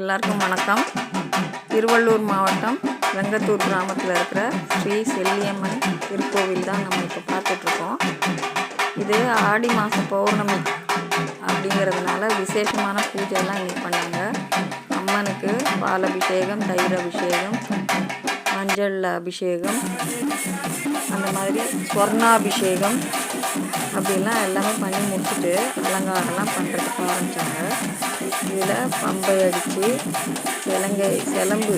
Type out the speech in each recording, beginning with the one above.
எல்லாருக்கும் வணக்கம். திருவள்ளூர் மாவட்டம் வெங்கத்தூர் கிராமத்தில் இருக்கிற ஸ்ரீ செல்லியம்மன் திருக்கோவில் தான் நம்ம இப்போ பார்த்துட்ருக்கோம். இது ஆடி மாதம் பௌர்ணமி அப்படிங்கிறதுனால விசேஷமான பூஜையெல்லாம் இங்கே பண்ணாங்க. அம்மனுக்கு பால் அபிஷேகம் தயிர் அபிஷேகம் மஞ்சள் அபிஷேகம் அந்த மாதிரி ஸ்வர்ணாபிஷேகம் அப்படிலாம் எல்லாமே பண்ணி முடிச்சுட்டு அலங்காரம்லாம் பண்ணுறதுக்கு ஆரம்பித்தாங்க இதில் பம்பை அடித்து சிலங்கை சிலம்பு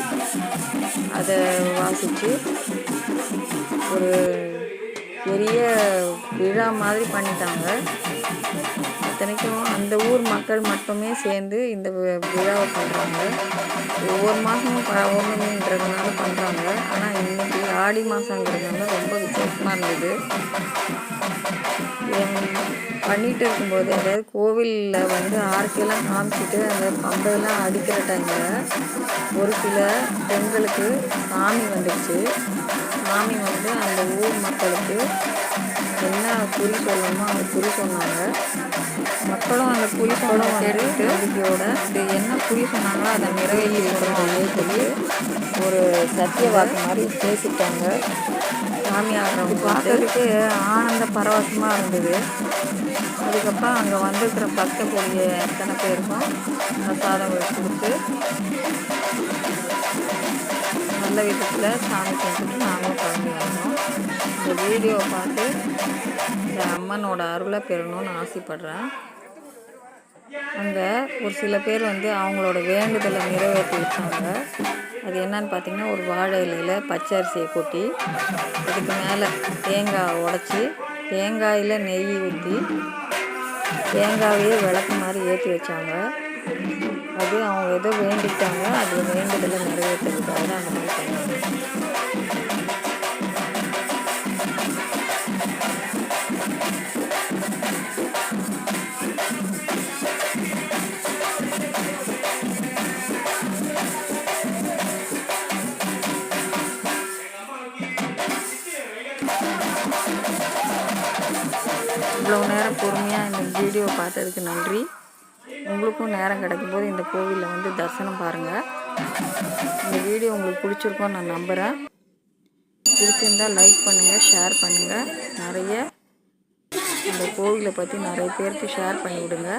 அதை வாசித்து ஒரு பெரிய விழா மாதிரி பண்ணிட்டாங்க. இத்தனைக்கும் அந்த ஊர் மக்கள் மட்டுமே சேர்ந்து இந்த விழாவை பண்ணுறாங்க ஒவ்வொரு மாதமும் ஒன்றுன்றதுனால பண்ணுறாங்க ஆனால் இன்றைக்கி ஆடி மாதங்கிறதுனால ரொம்ப விசேஷமாக இருந்தது. பண்ணிகிட்டு பண்ணிட்டு இருக்கும்போது அதாவது கோவிலில் வந்து ஆர்க்கையெல்லாம் காமிச்சிட்டு அந்த பம்பையெல்லாம் அடிக்கிற டைமில் ஒரு சில பெண்களுக்கு சாமி வந்துடுச்சு சாமி வந்து அந்த ஊர் மக்களுக்கு குறி சொல்லணுமோ அந்த குறி சொன்னாங்க. மக்களும் அந்த குறி சொல்ல கேட்டுட்டு நம்பிக்கையோட இது என்ன குறி சொன்னாங்களோ அதை நிறைவேற்றி கொடுக்கணும் சொல்லி ஒரு சத்திய வாக்கு மாதிரி பேசிட்டாங்க. சாமி ஆடுறவங்க பார்க்கறதுக்கு ஆனந்த பரவசமாக இருந்தது. அதுக்கப்புறம் அங்கே வந்திருக்கிற பக்த கொடிய எத்தனை பேருக்கும் பிரசாதம் கொடுத்து நல்ல விதத்தில் சாமி கும்பிட்டு நாங்களும் கிளம்பி வந்தோம். இந்த வீடியோவை பார்த்து இந்த அம்மனோட அருளை பெறணும்னு ஆசைப்படுறேன். அங்கே ஒரு சில பேர் வந்து அவங்களோட வேண்டுதலை நிறைவேற்றி வச்சாங்க அது என்னன்னு பார்த்தீங்கன்னா ஒரு வாழை இலையில் பச்சை அரிசியை கொட்டி அதுக்கு மேலே தேங்காய் உடச்சி தேங்காயில் நெய் ஊற்றி தேங்காயே விளக்கு மாதிரி ஏற்றி வச்சாங்க. அது அவங்க ஏதோ வேண்டிட்டாங்க. அது வேண்டுதலை நிறைவேற்றுறதுக்காக அந்த மாதிரி பண்ணாங்க. இவ்வளோ நேரம் பொறுமையாக இந்த வீடியோ பார்த்ததுக்கு நன்றி. உங்களுக்கும் நேரம் கிடைக்கும் போது இந்த கோவிலில் வந்து தரிசனம் பாருங்கள் இந்த வீடியோ உங்களுக்கு பிடிச்சிருக்கோன்னு நான் நம்புகிறேன் பிடிச்சிருந்தால் லைக் பண்ணுங்கள் ஷேர் பண்ணுங்கள் நிறைய இந்த கோவிலை பற்றி நிறைய பேருக்கு ஷேர் பண்ணி விடுங்க.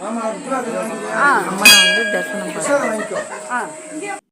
நான் வந்து தரிசனம் பண்ணுங்க